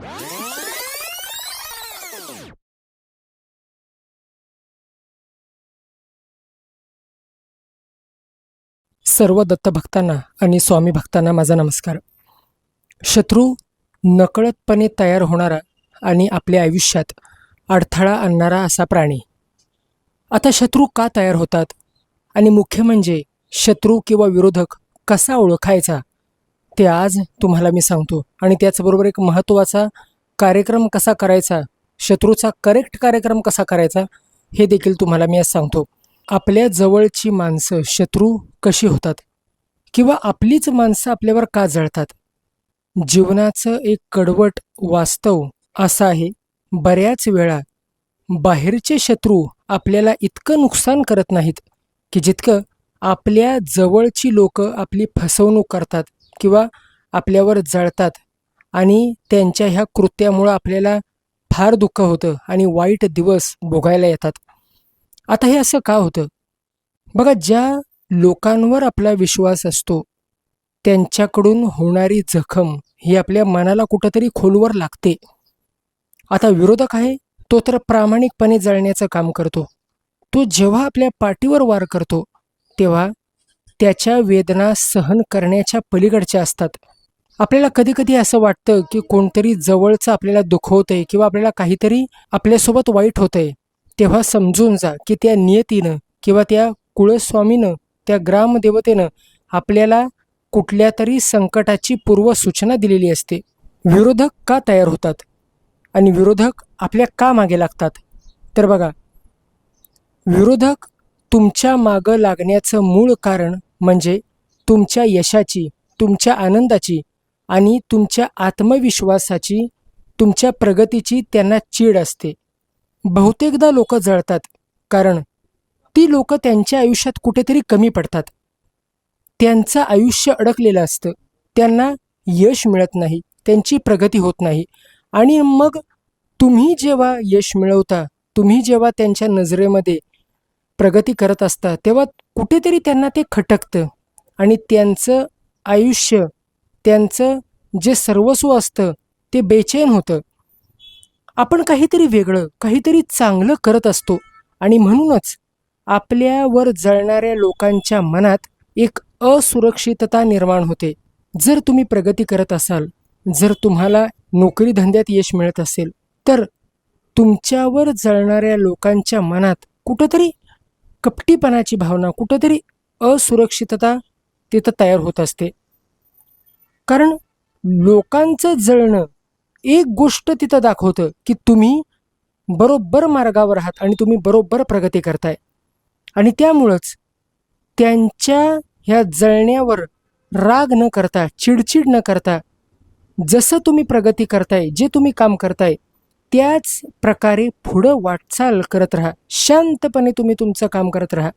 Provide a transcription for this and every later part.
सर्व दत्तभक्तांना आणि स्वामी भक्तांना माझा नमस्कार. शत्रू नकळतपणे तयार होणारा आणि आपल्या आयुष्यात अडथळा आणणारा असा प्राणी. आता शत्रू का तयार होतात? आणि मुख्य म्हणजे शत्रू किंवा विरोधक कसा ओळखायचा? ते आज तुम्हाला मी सांगतो. आणि त्याचबरोबर एक महत्त्वाचा कार्यक्रम कसा करायचा शत्रूचा करेक्ट कार्यक्रम कसा करायचा हे देखील तुम्हाला मी आज सांगतो. आपल्या जवळची माणसं शत्रू कशी होतात किंवा आपलीच माणसं आपल्यावर का जळतात? जीवनाचं एक कडवट वास्तव असं आहे बऱ्याच वेळा बाहेरचे शत्रू आपल्याला इतकं नुकसान करत नाहीत की जितकं आपल्या जवळची लोक आपली फसवणूक करतात किंवा आपल्यावर जळतात. आणि त्यांच्या ह्या कृत्यामुळं आपल्याला फार दुःख होतं आणि वाईट दिवस भोगायला येतात. आता हे असं का होतं? बघा ज्या लोकांवर आपला विश्वास असतो त्यांच्याकडून होणारी जखम ही आपल्या मनाला कुठंतरी खोलवर लागते. आता विरोधक आहे तो तर प्रामाणिकपणे जळण्याचं काम करतो. तो जेव्हा आपल्या पाठीवर वार करतो तेव्हा त्याच्या वेदना सहन करण्याच्या पलीकडच्या असतात. आपल्याला कधी कधी असं वाटतं की कोणतरी जवळचं आपल्याला दुखवतंय किंवा आपल्याला काहीतरी आपल्यासोबत वाईट होतंय. तेव्हा समजून जा की त्या नियतीनं किंवा त्या कुळस्वामीनं त्या ग्रामदेवतेनं आपल्याला कुठल्या तरी संकटाची पूर्वसूचना दिलेली असते. विरोधक का तयार होतात? आणि विरोधक आपल्या का मागे लागतात? तर बघा विरोधक तुमच्या मागं लागण्याचं मूळ कारण म्हणजे तुमच्या यशाची तुमच्या आनंदाची आणि तुमच्या आत्मविश्वासाची तुमच्या प्रगतीची त्यांना चीड असते. बहुतेकदा लोक जळतात कारण ती लोक त्यांच्या आयुष्यात कुठेतरी कमी पडतात. त्यांचं आयुष्य अडकलेलं असतं. त्यांना यश मिळत नाही त्यांची प्रगती होत नाही. आणि मग तुम्ही जेव्हा यश मिळवता तुम्ही जेव्हा त्यांच्या नजरेमध्ये प्रगती करत असतात तेव्हा कुठेतरी त्यांना ते खटकतं. आणि त्यांचं आयुष्य त्यांचं जे सर्वस्व असतं ते बेचैन होतं. आपण काहीतरी वेगळं काहीतरी चांगलं करत असतो. आणि म्हणूनच आपल्यावर जळणाऱ्या लोकांच्या मनात एक असुरक्षितता निर्माण होते. जर तुम्ही प्रगती करत असाल जर तुम्हाला नोकरी धंद्यात यश मिळत असेल तर तुमच्यावर जळणाऱ्या लोकांच्या मनात कुठंतरी कपटीपणाची भावना कुठंतरी असुरक्षितता तिथं तयार होत असते. कारण लोकांचं जळणं एक गोष्ट तिथं दाखवतं की तुम्ही बरोबर मार्गावर आहात आणि तुम्ही बरोबर प्रगती करताय. आणि त्यामुळंच त्यांच्या ह्या जळण्यावर राग न करता चिडचिड न करता जसं तुम्ही प्रगती करताय जे तुम्ही काम करताय त्याच प्रकारे पुढं वाटचाल करत राहा. शांतपणे तुम्ही तुमचं काम करत राहा.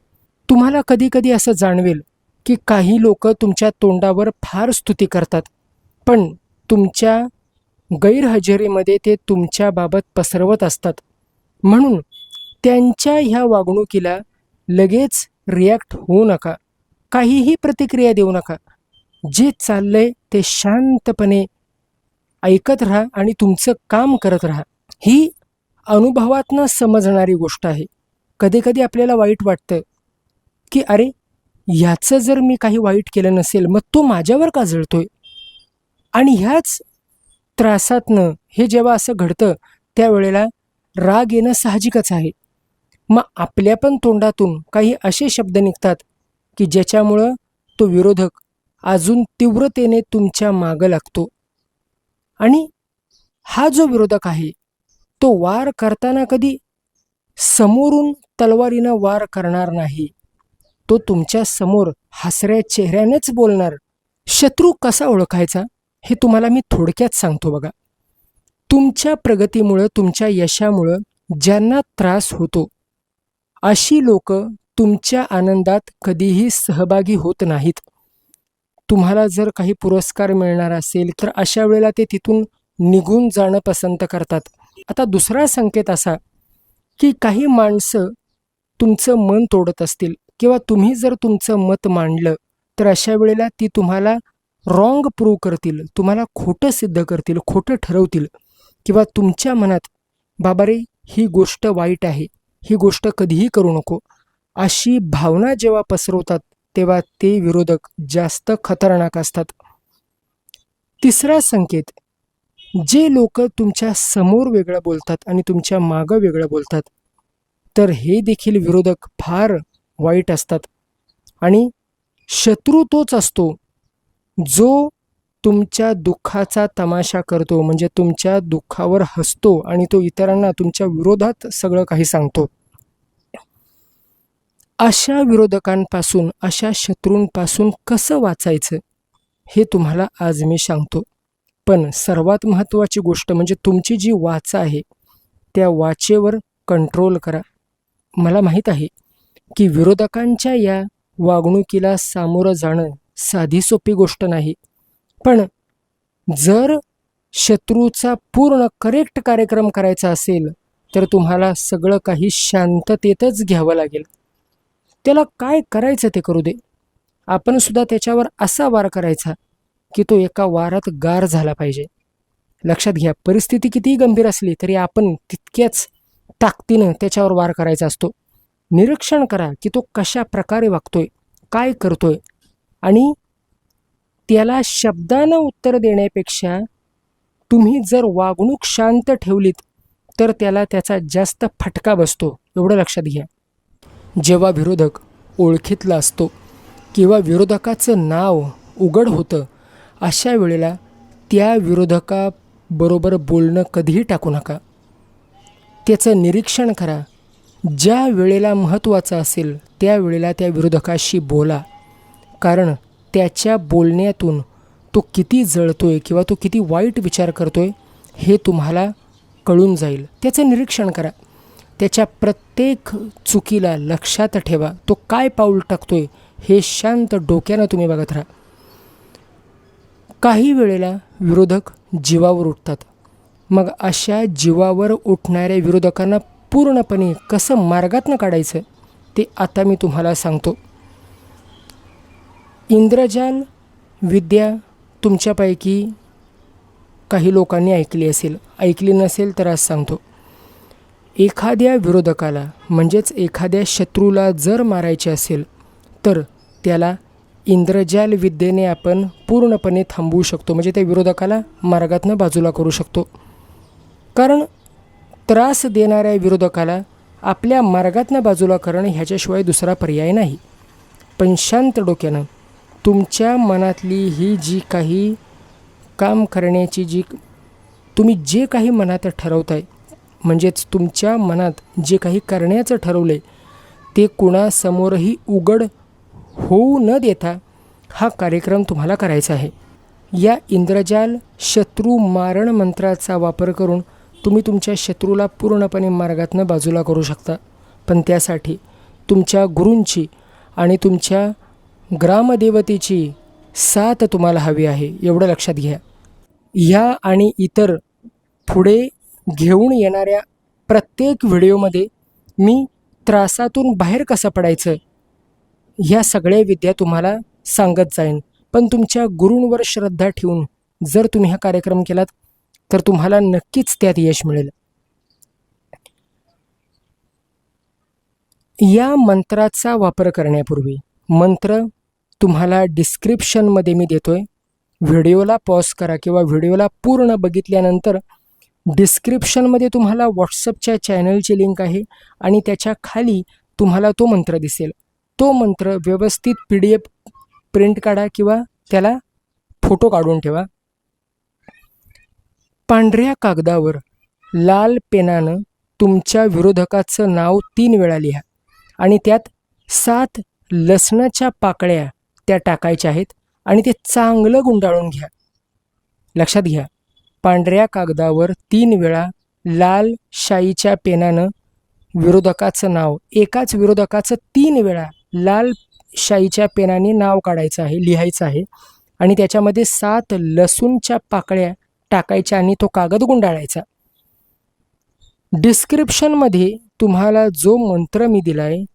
तुम्हाला कधी कधी असं जाणवेल की काही लोक तुमच्या तोंडावर फार स्तुती करतात पण तुमच्या गैरहजेरीमध्ये ते तुमच्याबाबत पसरवत असतात. म्हणून त्यांच्या ह्या वागणुकीला लगेच रिॲक्ट होऊ नका. काहीही प्रतिक्रिया देऊ नका. जे चाललंय ते शांतपणे ऐकत राहा आणि तुमचं काम करत राहा. ही अनुभवातनं समजणारी गोष्ट आहे. कधीकधी आपल्याला वाईट वाटतं की अरे ह्याचं जर मी काही वाईट केलं नसेल मग तो माझ्यावर का जळतोय? आणि ह्याच त्रासातनं हे जेव्हा असं घडतं त्यावेळेला राग येणं साहजिकच आहे. मग आपल्या पण तोंडातून काही असे शब्द निघतात की ज्याच्यामुळं तो विरोधक अजून तीव्रतेने तुमच्या मागं लागतो. आणि हा जो विरोधक आहे तो वार करताना कधी समोरून तलवारीनं वार करणार नाही. तो तुमच्यासमोर हसऱ्या चेहऱ्यानेच बोलणार. शत्रू कसा ओळखायचा हे तुम्हाला मी थोडक्यात सांगतो बघा. तुमच्या प्रगतीमुळं तुमच्या यशामुळं ज्यांना त्रास होतो अशी लोक तुमच्या आनंदात कधीही सहभागी होत नाहीत. तुम्हाला जर काही पुरस्कार मिळणार असेल तर अशा वेळेला ते तिथून निघून जाणं पसंत करतात. आता दुसरा संकेत असा की काही माणसं तुमचं मन तोडत असतील किंवा तुम्ही जर तुमचं मत मांडलं तर अशा वेळेला ती तुम्हाला रॉंग प्रूव्ह करतील तुम्हाला खोटं सिद्ध करतील खोटं ठरवतील किंवा तुमच्या मनात बाबा रे ही गोष्ट वाईट आहे ही गोष्ट कधीही करू नको. अशी भावना जेव्हा पसरवतात तेव्हा ते विरोधक जास्त खतरनाक असतात. तिसरा संकेत जे लोक तुमच्यासमोर वेगळं बोलतात आणि तुमच्या मागं वेगळं बोलतात तर हे देखील विरोधक फार वाईट असतात. आणि शत्रू तोच असतो जो तुमच्या दुःखाचा तमाशा करतो म्हणजे तुमच्या दुःखावर हसतो आणि तो इतरांना तुमच्या विरोधात सगळं काही सांगतो. अशा विरोधकांपासून अशा शत्रूंपासून कसं वाचायचं हे तुम्हाला आज मी सांगतो. पण सर्वात महत्त्वाची गोष्ट म्हणजे तुमची जी वाचा आहे त्या वाचेवर कंट्रोल करा. मला माहीत आहे की विरोधकांच्या या वागणुकीला सामोरं जाणं साधी सोपी गोष्ट नाही पण जर शत्रूचा पूर्ण करेक्ट कार्यक्रम करायचा असेल तर तुम्हाला सगळं काही शांततेतच घ्यावं लागेल. त्याला काय करायचं ते करू दे. आपण सुद्धा त्याच्यावर असा वार करायचा की तो एका वारात गार झाला पाहिजे. लक्षात घ्या परिस्थिती कितीही गंभीर असली तरी आपण तितक्याच ताकदीनं त्याच्यावर वार करायचा असतो. निरीक्षण करा की तो कशा प्रकारे वागतोय काय करतोय आणि त्याला शब्दानं उत्तर देण्यापेक्षा तुम्ही जर वागणूक शांत ठेवलीत तर त्याला त्याचा जास्त फटका बसतो. एवढं लक्षात घ्या. जेव्हा विरोधक ओळखीतला असतो किंवा विरोधकाचं नाव उघड होतं अशा वेळेला त्या विरोधकाबरोबर बोलणं कधीही टाकू नका. त्याचं निरीक्षण करा. ज्या वेळेला महत्त्वाचं असेल त्या वेळेला त्या विरोधकाशी बोला. कारण त्याच्या बोलण्यातून तो किती जळतो आहे किंवा तो किती वाईट विचार करतो आहे हे तुम्हाला कळून जाईल. त्याचं निरीक्षण करा. त्याच्या प्रत्येक चुकीला लक्षात ठेवा. तो काय पाऊल टाकतो आहे हे शांत डोक्यानं तुम्ही बघत राहा. काही वेळेला विरोधक जीवावर उठतात. मग अशा जीवावर उठणाऱ्या विरोधकांना पूर्णपणे कसं मार्गातनं काढायचं ते आता मी तुम्हाला सांगतो. इंद्रजाल विद्या तुमच्यापैकी काही लोकांनी ऐकली असेल. ऐकली नसेल तर आज सांगतो. एखाद्या विरोधकाला म्हणजेच एखाद्या शत्रूला जर मारायचे असेल तर त्याला इंद्रजाल विद्येने आपण पूर्णपणे थांबवू शकतो. म्हणजे त्या विरोधकाला मार्गातनं बाजूला करू शकतो. कारण त्रास देणाऱ्या विरोधकाला आपल्या मार्गातनं बाजूला करणं ह्याच्याशिवाय दुसरा पर्याय नाही. पण शांत डोक्यानं तुमच्या मनातली ही जी काही काम करण्याची जी तुम्ही जे काही मनात ठरवताय म्हणजेच तुमच्या मनात जे काही करण्याचं ठरवलं आहे ते कुणासमोरही उघड होऊ न देता हा कार्यक्रम तुम्हाला करायचा आहे. या इंद्रजाल शत्रू मारण मंत्राचा वापर करून तुम्ही तुमच्या शत्रूला पूर्णपणे मार्गातनं बाजूला करू शकता. पण त्यासाठी तुमच्या गुरूंची आणि तुमच्या ग्रामदेवतेची साथ तुम्हाला हवी आहे एवढं लक्षात घ्या. ह्या आणि इतर पुढे घेऊन येणाऱ्या प्रत्येक व्हिडिओमध्ये मी त्रासातून बाहेर कसं पडायचं ह्या सगळ्या विद्या तुम्हाला सांगत जाईन. पण तुमच्या गुरूंवर श्रद्धा ठेवून जर तुम्ही हा कार्यक्रम केलात तर तुम्हाला नक्कीच त्यात यश मिळेल. या मंत्राचा वापर करण्यापूर्वी मंत्र तुम्हाला डिस्क्रिप्शनमध्ये मी देतोय. व्हिडिओला पॉज करा किंवा व्हिडिओला पूर्ण बघितल्यानंतर डिस्क्रिप्शनमध्ये तुम्हाला व्हॉट्सअपच्या चॅनलची लिंक आहे आणि त्याच्याखाली तुम्हाला तो मंत्र दिसेल. तो मंत्र व्यवस्थित पी डी एफ प्रिंट काढा किंवा त्याला फोटो काढून ठेवा. पांढऱ्या कागदावर लाल पेनानं तुमच्या विरोधकाचं नाव तीन वेळा लिहा आणि त्यात सात लसणाच्या पाकळ्या त्या टाकायच्या आहेत आणि ते चांगलं गुंडाळून घ्या. लक्षात घ्या पांढऱ्या कागदावर तीन वेळा लाल शाईच्या पेनानं विरोधकाचं नाव एकाच विरोधकाचं तीन वेळा लाल शाईच्या पेनाने नाव काढायचं आहे लिहायचं आहे. आणि त्याच्यामध्ये सात लसूणच्या पाकळ्या टाकायच्या आणि तो कागद गुंडाळायचा. डिस्क्रिप्शनमध्ये तुम्हाला जो मंत्र मी दिला आहे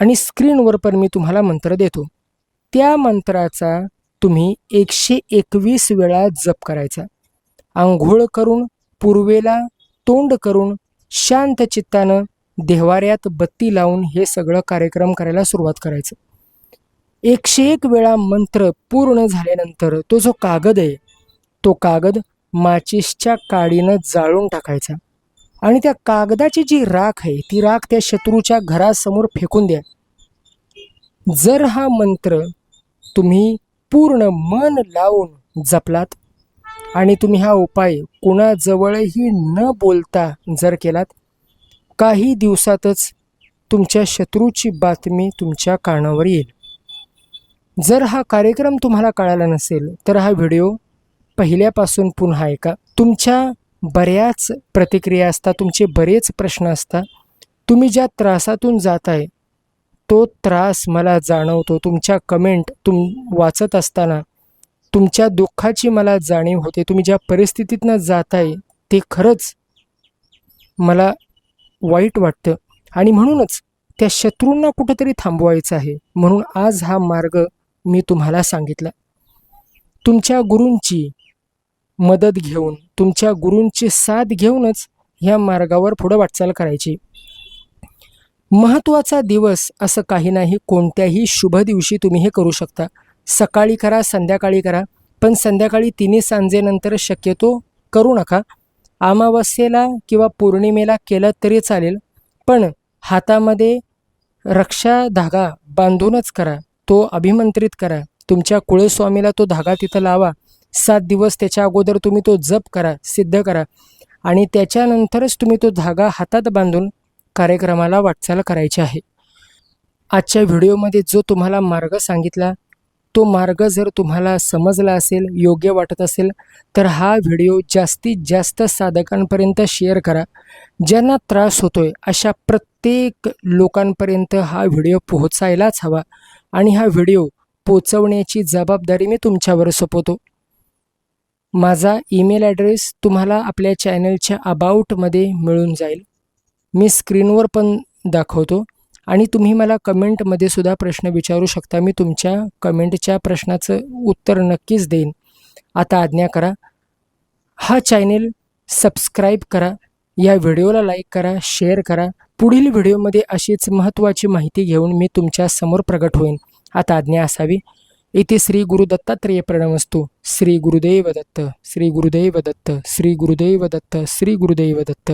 आणि स्क्रीनवर पण मी तुम्हाला मंत्र देतो. त्या मंत्राचा तुम्ही एकशे एकवीस वेळा जप करायचा. आंघोळ करून पूर्वेला तोंड करून शांत चित्तानं देवाऱ्यात बत्ती लावून हे सगळं कार्यक्रम करायला सुरुवात करायचं. एकशे एक वेळा मंत्र पूर्ण झाल्यानंतर तो जो कागद आहे तो कागद माचिसच्या काडीनं जाळून टाकायचा आणि त्या कागदाची जी राख आहे ती राख त्या शत्रूच्या घरासमोर फेकून द्या. जर हा मंत्र तुम्ही पूर्ण मन लावून जपलात आणि तुम्ही हा उपाय कुणाजवळही न बोलता जर केलात काही दिवसातच तुमच्या शत्रूची बातमी तुमच्या कानावर येईल. जर हा कार्यक्रम तुम्हाला कळाला नसेल तर हा व्हिडिओ पहिल्यापासून पुन्हा ऐका. तुमच्या बऱ्याच प्रतिक्रिया असतात तुमचे बरेच प्रश्न असतात. तुम्ही ज्या त्रासातून जात आहे तो त्रास मला जाणवतो. तुमच्या कमेंट तुम वाचत असताना तुमच्या दुःखाची मला जाणीव होते. तुम्ही ज्या परिस्थितीतनं आहे ते खरंच मला वाईट वाटतं. आणि म्हणूनच त्या शत्रूंना कुठंतरी थांबवायचं आहे. म्हणून आज हा मार्ग मी तुम्हाला सांगितला. तुमच्या गुरूंची मदत घेऊन तुमच्या गुरूंची साथ घेऊनच ह्या मार्गावर पुढं वाटचाल करायची. महत्त्वाचा दिवस असं काही नाही कोणत्याही शुभ दिवशी तुम्ही हे करू शकता. सकाळी करा संध्याकाळी करा पण संध्याकाळी तिन्ही सांजेनंतर शक्यतो करू नका. अमावस्येला किंवा पौर्णिमेला केलं तरी चालेल पण हातामध्ये रक्षा धागा बांधूनच करा तो अभिमंत्रित करा. तुमच्या कुळस्वामीला तो धागा तिथं लावा. सात दिवस त्याच्या अगोदर तुम्ही तो जप करा सिद्ध करा आणि त्याच्यानंतरच तुम्ही तो धागा हातात बांधून कार्यक्रमाला वाटचाल करायची आहे. आजच्या व्हिडिओमध्ये जो तुम्हाला मार्ग सांगितला तो मार्ग जर तुम्हाला समजला असेल योग्य वाटत असेल तर हा व्हिडिओ जास्तीत जास्त साधकांपर्यंत शेअर करा. ज्यांना त्रास होतोय अशा प्रत्येक लोकांपर्यंत हा व्हिडिओ पोहोचायलाच हवा आणि हा व्हिडिओ पोचवण्याची जबाबदारी मी तुमच्यावर सोपवतो. माझा ईमेल ॲड्रेस तुम्हाला आपल्या चॅनलच्या अबाउटमध्ये मिळून जाईल. मी स्क्रीनवर पण दाखवतो. आणि तुम्ही मला कमेंटमध्ये सुद्धा प्रश्न विचारू शकता. मी तुमच्या कमेंटच्या प्रश्नाचं उत्तर नक्कीच देईन. आता आज्ञा करा. हा चॅनेल सबस्क्राईब करा. या व्हिडिओला लाईक करा शेअर करा. पुढील व्हिडिओमध्ये अशीच महत्त्वाची माहिती घेऊन मी तुमच्यासमोर प्रगट होईन. आता आज्ञा असावी. इथे श्री गुरु दत्तात्रेय प्रणमस्तू. श्री गुरुदेव दत्त श्री गुरुदेव दत्त श्री गुरुदेव दत्त श्री गुरुदेव दत्त.